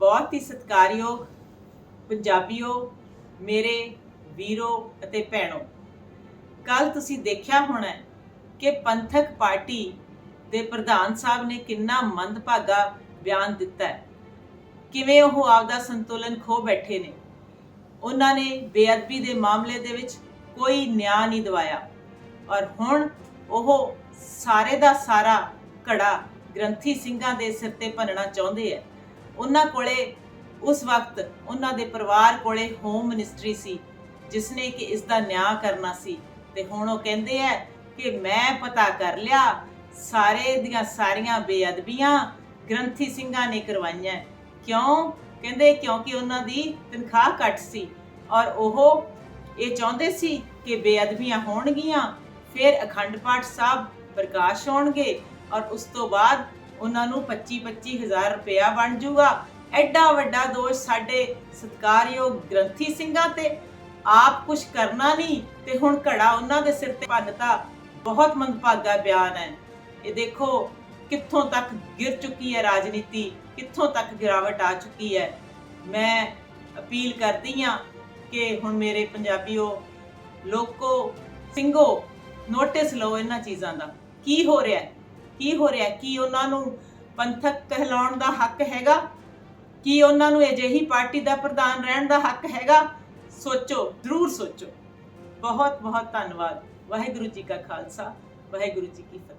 ਬਹੁਤ ਹੀ ਸਤਿਕਾਰਯੋਗ ਪੰਜਾਬੀਓ, ਮੇਰੇ ਵੀਰੋ ਅਤੇ ਭੈਣੋ। ਕੱਲ ਤੁਸੀਂ ਦੇਖਿਆ ਹੋਣਾ ਕਿ ਪੰਥਕ ਪਾਰਟੀ ਦੇ ਪ੍ਰਧਾਨ ਸਾਹਿਬ ਨੇ ਕਿੰਨਾ ਮੰਦਭਾਗਾ ਬਿਆਨ ਦਿੱਤਾ ਹੈ। ਕਿਵੇਂ ਉਹ ਆਪਦਾ ਸੰਤੁਲਨ ਖੋ ਬੈਠੇ ਨੇ। ਉਹਨਾਂ ਨੇ ਬੇਅਦਬੀ ਦੇ ਮਾਮਲੇ ਦੇ ਵਿੱਚ ਕੋਈ ਨਿਆਂ ਨਹੀਂ ਦਿਵਾਇਆ। ਔਰ ਹੁਣ ਉਹ ਸਾਰੇ ਦਾ ਸਾਰਾ ਘੜਾ ਗ੍ਰੰਥੀ ਸਿੰਘਾਂ ਦੇ ਸਿਰ ਤੇ ਭੰਨਣਾ ਚਾਹੁੰਦੇ ਆ ਉਹਨਾਂ ਕੋਲੇ, ਉਸ ਵਕਤ ਉਹਨਾਂ ਦੇ ਪਰਿਵਾਰ ਕੋਲੇ ਹੋਮ ਮਿਨਿਸਟਰੀ ਸੀ ਜਿਸ ਨੇ ਕਿ ਇਸ ਦਾ ਨਿਆਂ ਕਰਨਾ ਸੀ। ਤੇ ਹੁਣ ਉਹ ਕਹਿੰਦੇ ਆ ਕਿ ਮੈਂ ਪਤਾ ਕਰ ਲਿਆ, ਸਾਰੇ ਦੀਆਂ ਸਾਰੀਆਂ ਬੇਅਦਬੀਆਂ ਗ੍ਰੰਥੀ ਸਿੰਘਾਂ ਨੇ ਕਰਵਾਈਆਂ। ਕਿਉਂ? ਕਹਿੰਦੇ ਕਿਉਂਕਿ ਉਹਨਾਂ ਦੀ ਤਨਖਾਹ ਘੱਟ ਸੀ। ਔਰ ਉਹ ਇਹ ਚਾਹੁੰਦੇ ਸੀ ਕਿ ਬੇਅਦਬੀਆਂ ਹੋਣਗੀਆਂ, ਫਿਰ ਅਖੰਡ ਪਾਠ ਸਾਹਿਬ ਪ੍ਰਕਾਸ਼ ਹੋਣਗੇ। ਔਰ ਉਸ ਤੋਂ ਬਾਅਦ ਉਹਨਾਂ ਨੂੰ 25 ਹਜ਼ਾਰ ਰੁਪਇਆ ਬਣ ਜਾਊਗਾ। ਐਡਾ ਵੱਡਾ ਦੋਸ਼ ਸਾਡੇ ਸਤਕਾਰਯੋਗ ਗ੍ਰੰਥੀ ਸਿੰਘਾਂ ਤੇ ਆਪ ਕੁਝ ਕਰਨਾ ਨਹੀਂ ਤੇ ਹੁਣ ਘੜਾ ਉਹਨਾਂ ਦੇ ਸਿਰ ਤੇ ਭੰਨਤਾ ਬਹੁਤ ਮੰਦਭਾਗਾ ਬਿਆਨ ਹੈ। ਇਹ ਦੇਖੋ ਕਿੱਥੋਂ ਤੱਕ ਗਿਰ ਚੁੱਕੀ ਹੈ ਰਾਜਨੀਤੀ, ਕਿੱਥੋਂ ਤੱਕ ਗਿਰਾਵਟ ਆ ਚੁੱਕੀ ਹੈ। ਮੈਂ ਅਪੀਲ ਕਰਦੀ ਹਾਂ ਕਿ ਹੁਣ ਮੇਰੇ ਪੰਜਾਬੀਓ, ਲੋਕੋ, ਸਿੰਘੋ, ਨੋਟਿਸ ਲਓ ਇਹਨਾਂ ਚੀਜ਼ਾਂ ਦਾ। ਕੀ ਹੋ ਰਿਹਾ? ਹੈ ਕੀ ਹੋ ਰਿਹਾ ਕੀ ਉਹਨਾਂ ਨੂੰ ਪੰਥਕ ਕਹਿਲਾਉਣ ਦਾ ਹੱਕ ਹੈਗਾ? ਕੀ ਉਹਨਾਂ ਨੂੰ ਅਜਿਹੀ ਪਾਰਟੀ ਦਾ ਪ੍ਰਧਾਨ ਰਹਿਣ ਦਾ ਹੱਕ ਹੈਗਾ? ਸੋਚੋ, ਜ਼ਰੂਰ ਸੋਚੋ। ਬਹੁਤ ਬਹੁਤ ਧੰਨਵਾਦ। ਵਾਹਿਗੁਰੂ ਜੀ ਕਾ ਖਾਲਸਾ, ਵਾਹਿਗੁਰੂ ਜੀ ਕੀ ਫਤਿਹ।